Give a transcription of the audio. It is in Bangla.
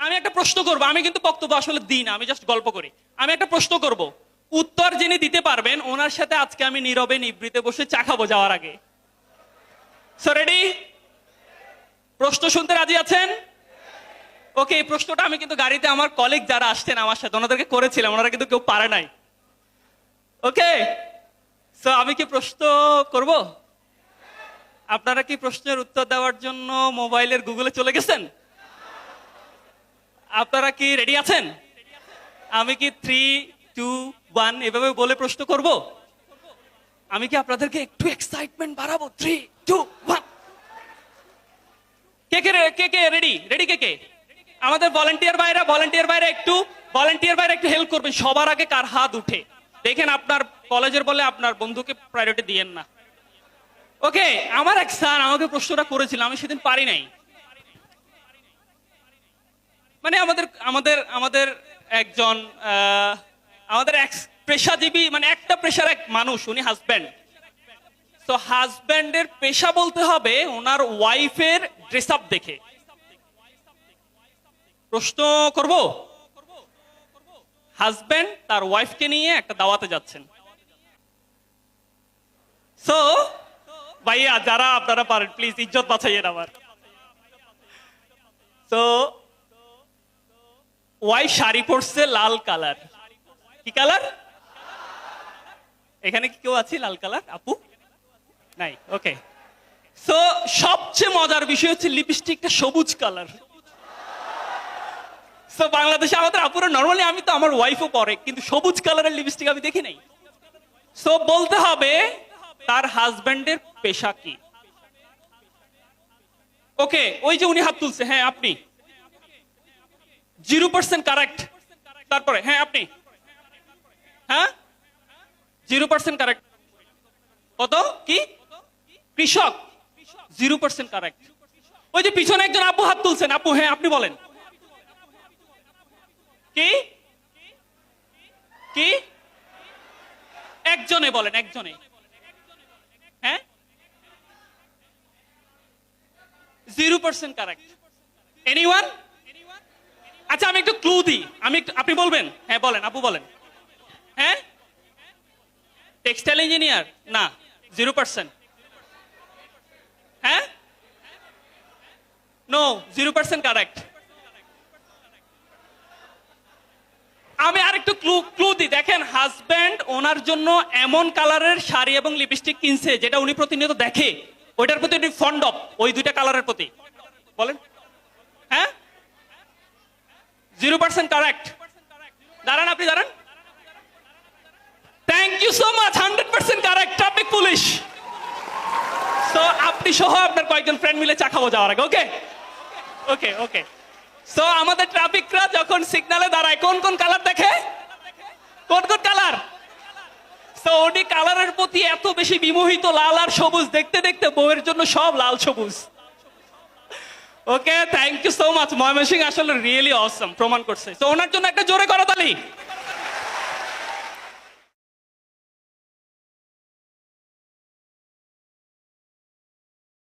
আমি একটা প্রশ্ন করব, আমি কিন্তু বক্তব্য আসলে দিই না, আমি জাস্ট গল্প করি। আমি একটা প্রশ্ন করব, উত্তর যিনি দিতে পারবেন, ওনার সাথে আজকে আমি নীরবে নিবৃতে বসে চা খাব যাওয়ার আগে। সো রেডি প্রশ্ন শুনতে রাজি আছেন? ওকে এই প্রশ্নটা আমি কিন্তু গাড়িতে আমার কলিগ যারা আসছেন আমার সাথে, ওনাদেরকে করেছিলাম, ওনারা কিন্তু কেউ পারে নাই। ওকে সো আমি কি প্রশ্ন করব? আপনারা কি প্রশ্নের উত্তর দেওয়ার জন্য মোবাইলের গুগলে চলে গেছেন? আপনারা কি রেডি আছেন? আমি কি থ্রি টু ওয়ান এভাবে বলে প্রশ্ন করব? আমি কি আপনাদেরকে একটু এক্সাইটমেন্ট বাড়াবো? থ্রি টু ওয়ান কে কে কে কে রেডি রেডি কে কে? আমাদের ভলেন্টিয়ার ভাইরা ভলেন্টিয়ার ভাইরা একটু ভলেন্টিয়ার ভাইরা একটু হেল্প করবেন। সবার আগে কার হাত উঠে? দেখেন আপনার কলেজের বলে আপনার বন্ধুকে প্রায়োরিটি দিয়েন না। ওকে আমার এক স্যার আমাকে প্রশ্নটা করেছিল, আমি সেদিন পারি নাই। মানে আমাদের আমাদের আমাদের একজন আমাদের এক পেশাজীবী মানে একটা পেশার এক মানুষ, উনি হাজব্যান্ড তো হাজব্যান্ডের পেশা বলতে হবে ওনার ওয়াইফের ড্রেস আপ দেখে। প্রশ্ন করব? হাজব্যান্ড তার ওয়াইফকে নিয়ে একটা দাওয়াতে যাচ্ছেন। সো ভাইয়া, যারা আপনারা পারেন প্লিজ ইজ্জত বাঁচাইয়েন আমার। তো ওয়াইফ শাড়ি পরছে লাল কালার? কি কালার? এখানে কি কেউ আছে লাল কালার? আপু? নাই ওকে সো সবচেয়ে মজার বিষয় হচ্ছে লিপস্টিকটা সবুজ কালার। সো বাংলাদেশে আমাদের আপুরা নর্মালি আমি তো আমার ওয়াইফও পরে, কিন্তু সবুজ কালারের লিপস্টিক আমি দেখি নাই। সো বলতে হবে, তার হাজবেন্ডের পেশা কি? ওকে ওই যে উনি হাত তুলছে হ্যাঁ আপনি। Zero percent correct. তারপরে হ্যাঁ আপনি। হ্যাঁ? Zero percent correct. কত? কি? কৃষক। Zero percent correct. ওই যে পিছনে একজন আপু হাত তুলছেন। আপু হ্যাঁ আপনি বলেন। কি? কি? একজনে বলেন, একজনে। হ্যাঁ? Zero percent correct. এনিওয়ান আচ্ছা আমি একটু ক্লু দিই। আমি একটু আপনি বলবেন? হ্যাঁ বলেন, আপু বলেন। হ্যাঁ? টেক্সটাইল ইঞ্জিনিয়ার না জিরো পার্সেন্ট হ্যাঁ? নো জিরো পার্সেন্ট কারেক্ট আমি আরেকটু ক্লু ক্লু দিই। দেখেন হাজব্যান্ড ওনার জন্য এমন কালারের শাড়ি এবং লিপস্টিক কিনছে, যেটা উনি প্রতিনিয়ত দেখে। ওইটার প্রতি উনি ফন্ড অফ ওই দুইটা কালারের প্রতি। বলেন। হ্যাঁ? জিরো পার্সেন্ট কারেক্ট দাঁড়ান আপনি, দাঁড়ান। Thank you so much hundred percent correct traffic police so আপনি সহ আপনার কয়েকজন ফ্রেন্ড মিলে চা খাব যাওয়ার আগে ওকে ওকে ওকে সো আমাদের ট্রাফিকরা যখন সিগনালে দাঁড়ায়, কোন কোন কালার দেখে? কোন কোন কালার সো উনি কালারের প্রতি এত বেশি বিমোহিত, লাল আর সবুজ, দেখতে দেখতে বউয়ের জন্য সব লাল সবুজ। Okay thank you so much Mymensingh আসলে রিয়েলি অসম প্রমাণ করছে। তো ওনার জন্য একটা জোরে করো তালি।